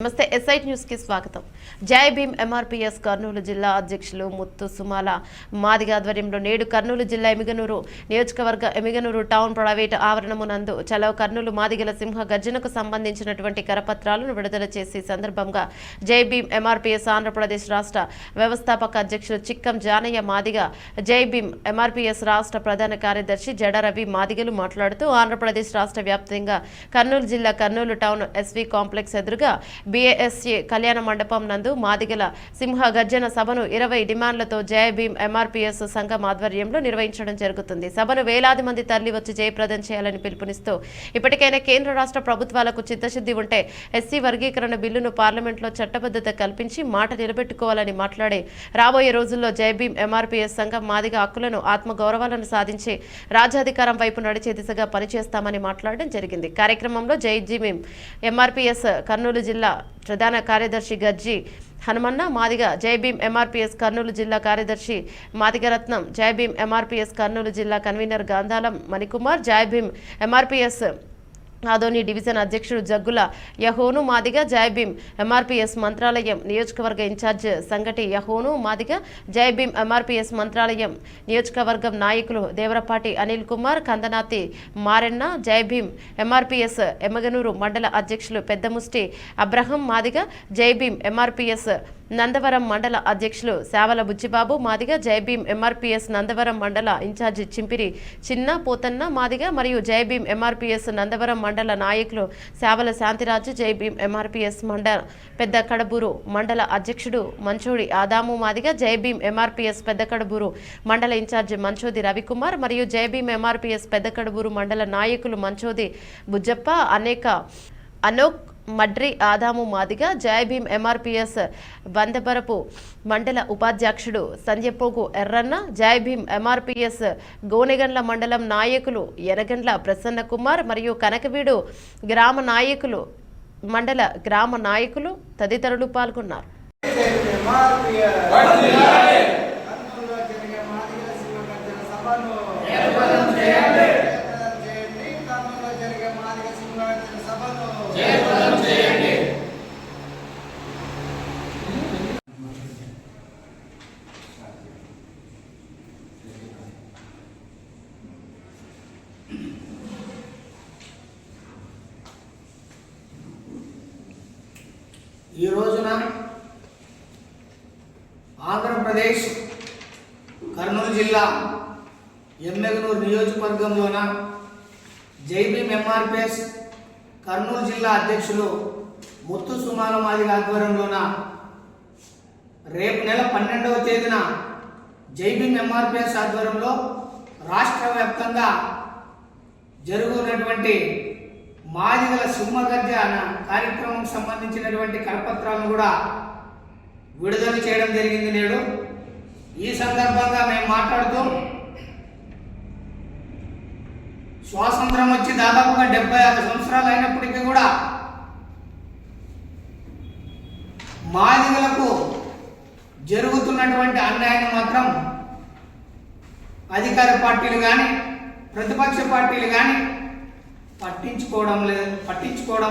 నమస్తే ఎస్ఐటి న్యూస్కి స్వాగతం. జై భీమ్ ఎంఆర్పీఎస్ కర్నూలు జిల్లా అధ్యక్షులు ముత్తు సుమాల. మాదిగ ఆధ్వర్యంలో నేడు కర్నూలు జిల్లా ఎమిగనూరు నియోజకవర్గ ఎమిగనూరు టౌన్ ప్రైవేట్ ఆవరణమునందు చలవ కర్నూలు మాదిగల సింహ గర్జనకు సంబంధించినటువంటి కరపత్రాలను విడుదల చేసి సందర్భంగా జై భీమ్ ఎంఆర్పీఎస్ ఆంధ్రప్రదేశ్ రాష్ట్ర వ్యవస్థాపక అధ్యక్షులు చిక్కం జానయ్య మాదిగ జై భీమ్ ఎంఆర్పీఎస్ రాష్ట్ర ప్రధాన కార్యదర్శి జడ రవి మాదిగలు మాట్లాడుతూ ఆంధ్రప్రదేశ్ రాష్ట్ర వ్యాప్తంగా కర్నూలు జిల్లా కర్నూలు టౌన్ ఎస్వి కాంప్లెక్స్ ఎదురుగా బీఏఎస్ఏ కళ్యాణ మండపం నందు మాదిగల సింహ గర్జన సభను ఇరవై డిమాండ్లతో జయ భీం ఎంఆర్పీఎస్ సంఘం ఆధ్వర్యంలో నిర్వహించడం జరుగుతుంది. సభను వేలాది మంది తరలి వచ్చి జయప్రదం చేయాలని పిలుపునిస్తూ ఇప్పటికైనా కేంద్ర రాష్ట్ర ప్రభుత్వాలకు చిత్తశుద్ధి ఉంటే ఎస్సీ వర్గీకరణ బిల్లును పార్లమెంట్లో చట్టబద్ధత కల్పించి మాట నిలబెట్టుకోవాలని మాట్లాడి రాబోయే రోజుల్లో జై భీం ఎంఆర్పీఎస్ సంఘం మాదిగ హక్కులను ఆత్మగౌరవాలను సాధించి రాజ్యాధికారం వైపు నడిచే దిశగా పనిచేస్తామని మాట్లాడడం జరిగింది. కార్యక్రమంలో జై ఎంఆర్పీఎస్ కర్నూలు జిల్లా ప్రధాన కార్యదర్శి గజ్జి హనుమన్న మాదిగ జైభీం ఎంఆర్పీఎస్ కర్నూలు జిల్లా కార్యదర్శి మాదిగరత్నం జై ఎంఆర్పీఎస్ కర్నూలు జిల్లా convener Gandhalam Manikumar Jai Bhim MRPS Adoni division అధ్యక్షుడు జగ్గుల యహోను మాదిగ జైభీం ఎంఆర్పీఎస్ మంత్రాలయం నియోజకవర్గ ఇన్ఛార్జ్ సంగటి యహోను మాదిగ జైభీం ఎంఆర్పీఎస్ మంత్రాలయం నియోజకవర్గం నాయకులు దేవరపాటి అనిల్ కుమార్ కందనాతి మారెన్న జైభీం ఎంఆర్పీఎస్ ఎమ్మగనూరు మండల అధ్యక్షులు పెద్దముష్టి అబ్రహం మాదిగ జైభీం ఎంఆర్పీఎస్ నందవరం మండల అధ్యక్షులు శావల బుచ్చిబాబు మాదిగ జైభీం ఎంఆర్పీఎస్ నందవరం మండల ఇన్ఛార్జి చింపిరి చిన్న పోతన్న మాదిగ మరియు జైభీం ఎంఆర్పీఎస్ నందవరం మండల నాయకులు శావల శాంతిరాజు జైభీం ఎంఆర్పీఎస్ మండల పెద్ద కడబూరు మండల అధ్యక్షుడు మంచోడి ఆదాము మాదిగ జైభీం ఎంఆర్పీఎస్ పెద్ద కడబూరు మండల ఇన్ఛార్జి మంచోది రవికుమార్ మరియు జైభీం ఎంఆర్పీఎస్ పెద్ద కడబూరు మండల నాయకులు మంచోది బుజ్జప్ప అనేక అనోక్ మడ్రి ఆదాము మాదిగ జయభీం ఎంఆర్పిఎస్ బందపరపు మండల ఉపాధ్యక్షుడు సంజయపోగు ఎర్రన్న జయభీం ఎంఆర్పిఎస్ గోనెగండ్ల మండలం నాయకులు ఎనగండ్ల ప్రసన్న కుమార్ మరియు కనకవీడు గ్రామ నాయకులు మండల గ్రామ నాయకులు తదితరులు పాల్గొన్నారు. కర్నూలులో చేయండి. ఈ రోజున ఆంధ్రప్రదేశ్ కర్నూలు జిల్లా ఎమ్మెగనూరు నియోజకవర్గంలోన జైబీ ఎంఆర్పిఎస్ కర్నూలు జిల్లా అధ్యక్షులు ముత్తు సుమానమాదిగ ఆధ్వర్యంలోన రేపు నెల పన్నెండవ తేదీన జైబీం ఎంఆర్పిఎస్ ఆధ్వర్యంలో రాష్ట్ర వ్యాప్తంగా జరుగుతున్నటువంటి మాదిగల సింహగర్జ కార్యక్రమం సంబంధించినటువంటి కరపత్రాలను కూడా విడుదల చేయడం జరిగింది నేడు. ఈ సందర్భంగా మేము మాట్లాడుతూ స్వాతంత్రం వచ్చి దాదాపుగా డెబ్బై ఆరు సంవత్సరాలు అయినప్పటికీ కూడా మాదిగలకు జరుగుతున్నటువంటి అన్యాయం మాత్రం అధికార పార్టీలు కానీ ప్రతిపక్ష పార్టీలు కానీ పట్టించుకోవడం లేదు పట్టించుకోవడం